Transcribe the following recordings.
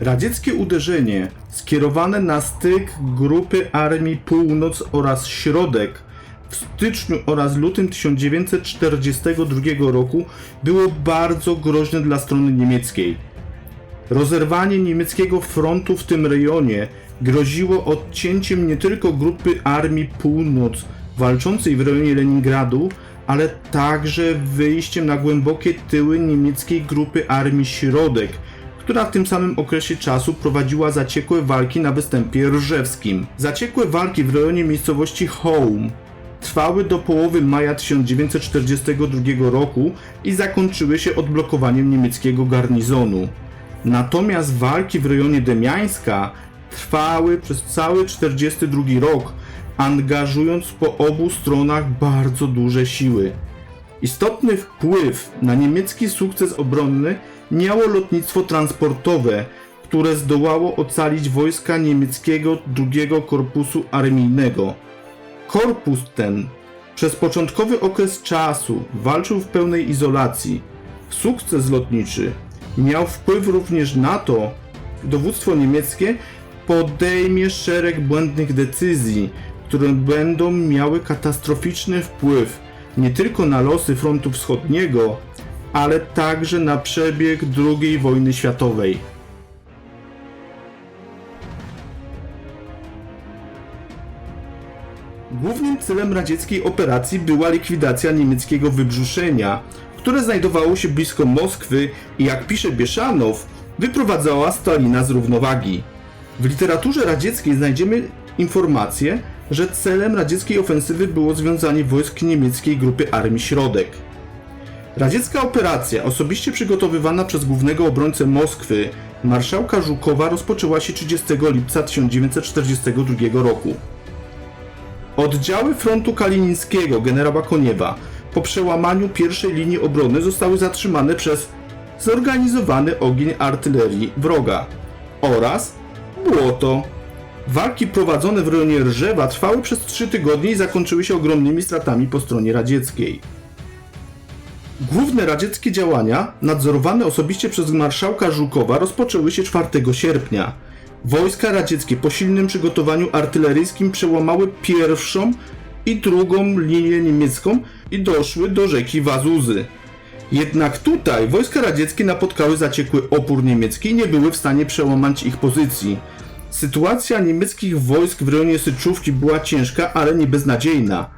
Radzieckie uderzenie skierowane na styk grupy Armii Północ oraz Środek w styczniu oraz lutym 1942 roku było bardzo groźne dla strony niemieckiej. Rozerwanie niemieckiego frontu w tym rejonie groziło odcięciem nie tylko grupy Armii Północ walczącej w rejonie Leningradu, ale także wyjściem na głębokie tyły niemieckiej grupy Armii Środek, która w tym samym okresie czasu prowadziła zaciekłe walki na występie rżewskim. Zaciekłe walki w rejonie miejscowości Home trwały do połowy maja 1942 roku i zakończyły się odblokowaniem niemieckiego garnizonu. Natomiast walki w rejonie Demiańska trwały przez cały 1942 rok, angażując po obu stronach bardzo duże siły. Istotny wpływ na niemiecki sukces obronny miało lotnictwo transportowe, które zdołało ocalić wojska niemieckiego II Korpusu Armijnego. Korpus ten przez początkowy okres czasu walczył w pełnej izolacji. Sukces lotniczy miał wpływ również na to, dowództwo niemieckie podejmie szereg błędnych decyzji, które będą miały katastroficzny wpływ nie tylko na losy frontu wschodniego, ale także na przebieg II wojny światowej. Głównym celem radzieckiej operacji była likwidacja niemieckiego wybrzuszenia, które znajdowało się blisko Moskwy i jak pisze Bieszanow, wyprowadzała Stalina z równowagi. W literaturze radzieckiej znajdziemy informację, że celem radzieckiej ofensywy było związanie wojsk niemieckiej grupy Armii Środek. Radziecka operacja, osobiście przygotowywana przez głównego obrońcę Moskwy, marszałka Żukowa, rozpoczęła się 30 lipca 1942 roku. Oddziały frontu kalinickiego generała Koniewa po przełamaniu pierwszej linii obrony zostały zatrzymane przez zorganizowany ogień artylerii wroga oraz błoto. Walki prowadzone w rejonie Rżewa trwały przez 3 tygodnie i zakończyły się ogromnymi stratami po stronie radzieckiej. Główne radzieckie działania, nadzorowane osobiście przez marszałka Żukowa, rozpoczęły się 4 sierpnia. Wojska radzieckie po silnym przygotowaniu artyleryjskim przełamały pierwszą i drugą linię niemiecką i doszły do rzeki Wazuzy. Jednak tutaj wojska radzieckie napotkały zaciekły opór niemiecki i nie były w stanie przełamać ich pozycji. Sytuacja niemieckich wojsk w rejonie Syczówki była ciężka, ale nie beznadziejna.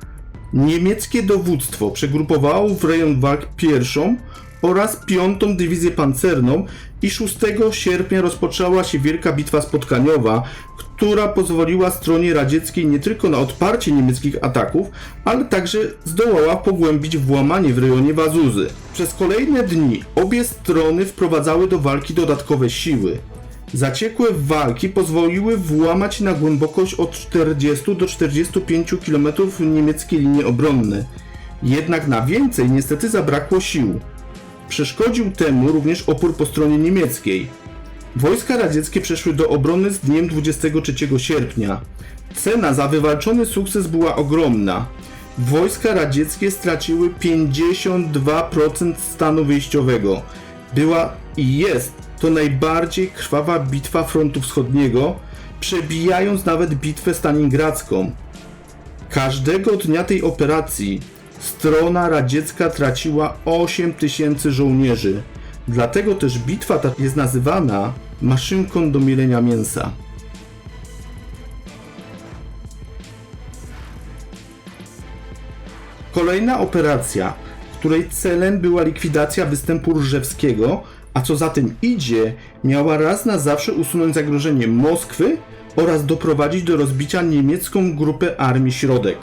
Niemieckie dowództwo przegrupowało w rejon walk pierwszą oraz piątą dywizję pancerną i 6 sierpnia rozpoczęła się wielka bitwa spotkaniowa, która pozwoliła stronie radzieckiej nie tylko na odparcie niemieckich ataków, ale także zdołała pogłębić włamanie w rejonie Wazuzy. Przez kolejne dni obie strony wprowadzały do walki dodatkowe siły. Zaciekłe walki pozwoliły włamać na głębokość od 40 do 45 km niemieckie linie obronne. Jednak na więcej niestety zabrakło sił. Przeszkodził temu również opór po stronie niemieckiej. Wojska radzieckie przeszły do obrony z dniem 23 sierpnia. Cena za wywalczony sukces była ogromna. Wojska radzieckie straciły 52% stanu wyjściowego. Była i jest to najbardziej krwawa bitwa frontu wschodniego, przebijając nawet bitwę stalingradzką. Każdego dnia tej operacji strona radziecka traciła 8 tysięcy żołnierzy. Dlatego też bitwa ta jest nazywana maszynką do mielenia mięsa. Kolejna operacja, której celem była likwidacja występu Różewskiego, a co za tym idzie, miała raz na zawsze usunąć zagrożenie Moskwy oraz doprowadzić do rozbicia niemiecką grupę Armii Środek.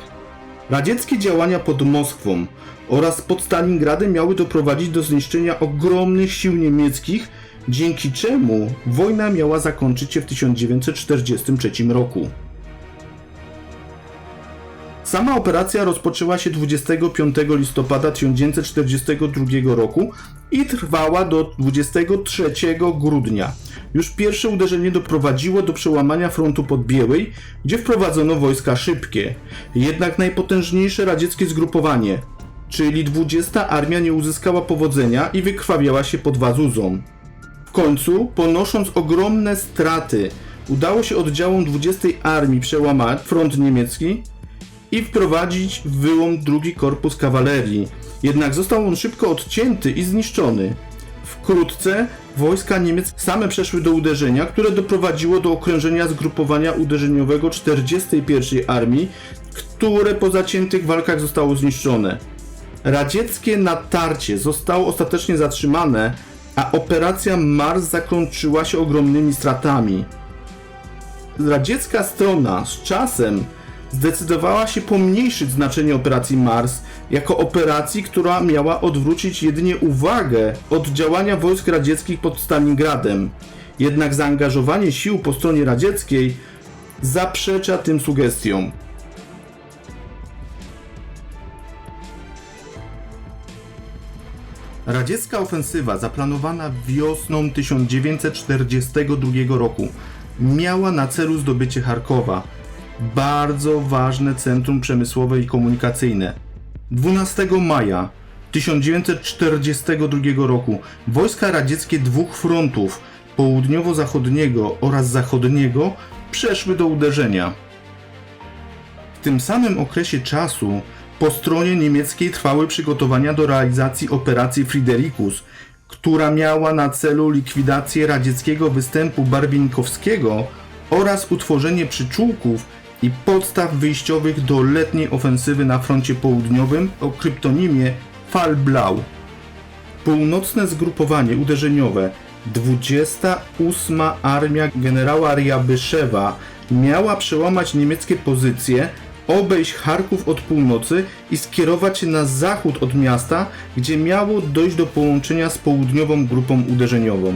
Radzieckie działania pod Moskwą oraz pod Stalingradem miały doprowadzić do zniszczenia ogromnych sił niemieckich, dzięki czemu wojna miała zakończyć się w 1943 roku. Sama operacja rozpoczęła się 25 listopada 1942 roku i trwała do 23 grudnia. Już pierwsze uderzenie doprowadziło do przełamania frontu pod Białej, gdzie wprowadzono wojska szybkie. Jednak najpotężniejsze radzieckie zgrupowanie, czyli 20 Armia nie uzyskała powodzenia i wykrwawiała się pod Wazuzą. W końcu, ponosząc ogromne straty, udało się oddziałom 20 Armii przełamać front niemiecki i wprowadzić w wyłom drugi korpus kawalerii. Jednak został on szybko odcięty i zniszczony. Wkrótce wojska niemieckie same przeszły do uderzenia, które doprowadziło do okrążenia zgrupowania uderzeniowego 41 Armii, które po zaciętych walkach zostało zniszczone. Radzieckie natarcie zostało ostatecznie zatrzymane, a operacja Mars zakończyła się ogromnymi stratami. Radziecka strona z czasem zdecydowała się pomniejszyć znaczenie operacji Mars jako operacji, która miała odwrócić jedynie uwagę od działania wojsk radzieckich pod Stalingradem. Jednak zaangażowanie sił po stronie radzieckiej zaprzecza tym sugestiom. Radziecka ofensywa zaplanowana wiosną 1942 roku miała na celu zdobycie Charkowa, bardzo ważne centrum przemysłowe i komunikacyjne. 12 maja 1942 roku wojska radzieckie dwóch frontów, południowo-zachodniego oraz zachodniego, przeszły do uderzenia. W tym samym okresie czasu po stronie niemieckiej trwały przygotowania do realizacji operacji Fridericus, która miała na celu likwidację radzieckiego występu barwinkowskiego oraz utworzenie przyczółków i podstaw wyjściowych do letniej ofensywy na froncie południowym o kryptonimie Fallblau. Północne zgrupowanie uderzeniowe 28 Armia generała Ryabyszewa miała przełamać niemieckie pozycje, obejść Charków od północy i skierować się na zachód od miasta, gdzie miało dojść do połączenia z południową grupą uderzeniową.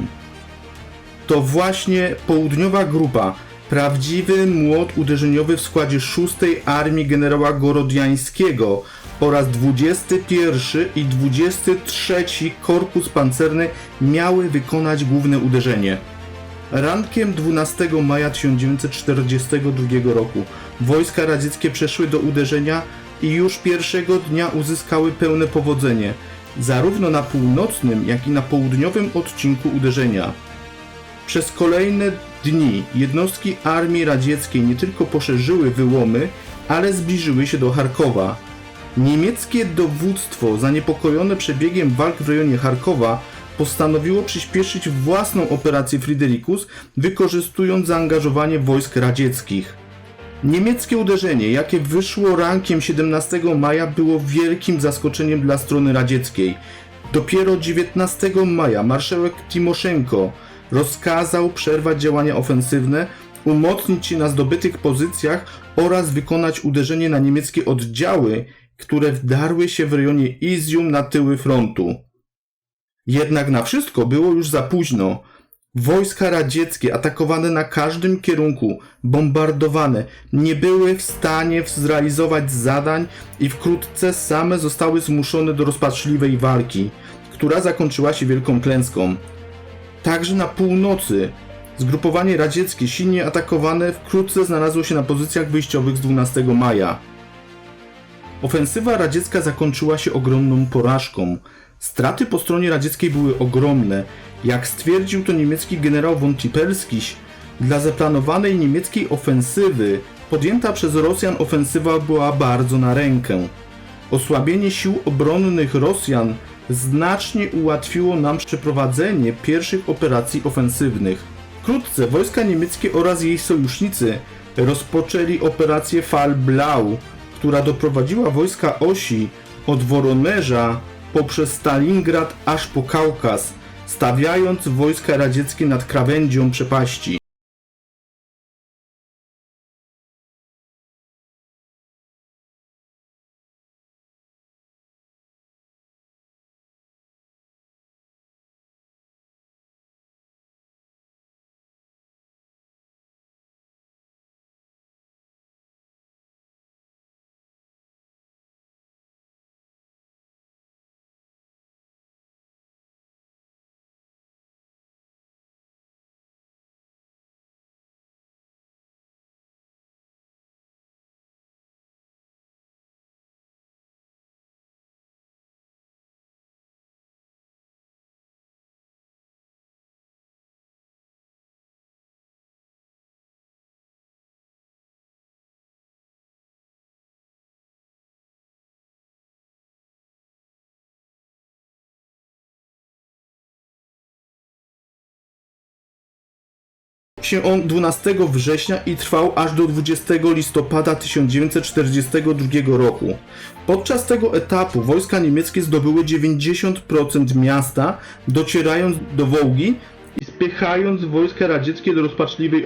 To właśnie południowa grupa, prawdziwy młot uderzeniowy w składzie 6 Armii generała Gorodiańskiego oraz 21 i 23 Korpus Pancerny miały wykonać główne uderzenie. Rankiem 12 maja 1942 roku wojska radzieckie przeszły do uderzenia i już pierwszego dnia uzyskały pełne powodzenie, zarówno na północnym, jak i na południowym odcinku uderzenia. Przez kolejne dni jednostki armii radzieckiej nie tylko poszerzyły wyłomy, ale zbliżyły się do Charkowa. Niemieckie dowództwo, zaniepokojone przebiegiem walk w rejonie Charkowa, postanowiło przyspieszyć własną operację Fridericus, wykorzystując zaangażowanie wojsk radzieckich. Niemieckie uderzenie, jakie wyszło rankiem 17 maja, było wielkim zaskoczeniem dla strony radzieckiej. Dopiero 19 maja marszałek Timoszenko rozkazał przerwać działania ofensywne, umocnić się na zdobytych pozycjach oraz wykonać uderzenie na niemieckie oddziały, które wdarły się w rejonie Izium na tyły frontu. Jednak na wszystko było już za późno. Wojska radzieckie, atakowane na każdym kierunku, bombardowane, nie były w stanie zrealizować zadań i wkrótce same zostały zmuszone do rozpaczliwej walki, która zakończyła się wielką klęską. Także na północy zgrupowanie radzieckie, silnie atakowane, wkrótce znalazło się na pozycjach wyjściowych z 12 maja. Ofensywa radziecka zakończyła się ogromną porażką. Straty po stronie radzieckiej były ogromne. Jak stwierdził to niemiecki generał von Tipelskiś, dla zaplanowanej niemieckiej ofensywy podjęta przez Rosjan ofensywa była bardzo na rękę. Osłabienie sił obronnych Rosjan znacznie ułatwiło nam przeprowadzenie pierwszych operacji ofensywnych. Wkrótce wojska niemieckie oraz jej sojusznicy rozpoczęli operację Fallblau, która doprowadziła wojska osi od Woronerza poprzez Stalingrad aż po Kaukaz, stawiając wojska radzieckie nad krawędzią przepaści. Się on 12 września i trwał aż do 20 listopada 1942 roku. Podczas tego etapu wojska niemieckie zdobyły 90% miasta, docierając do Wołgi i spychając wojska radzieckie do rozpaczliwej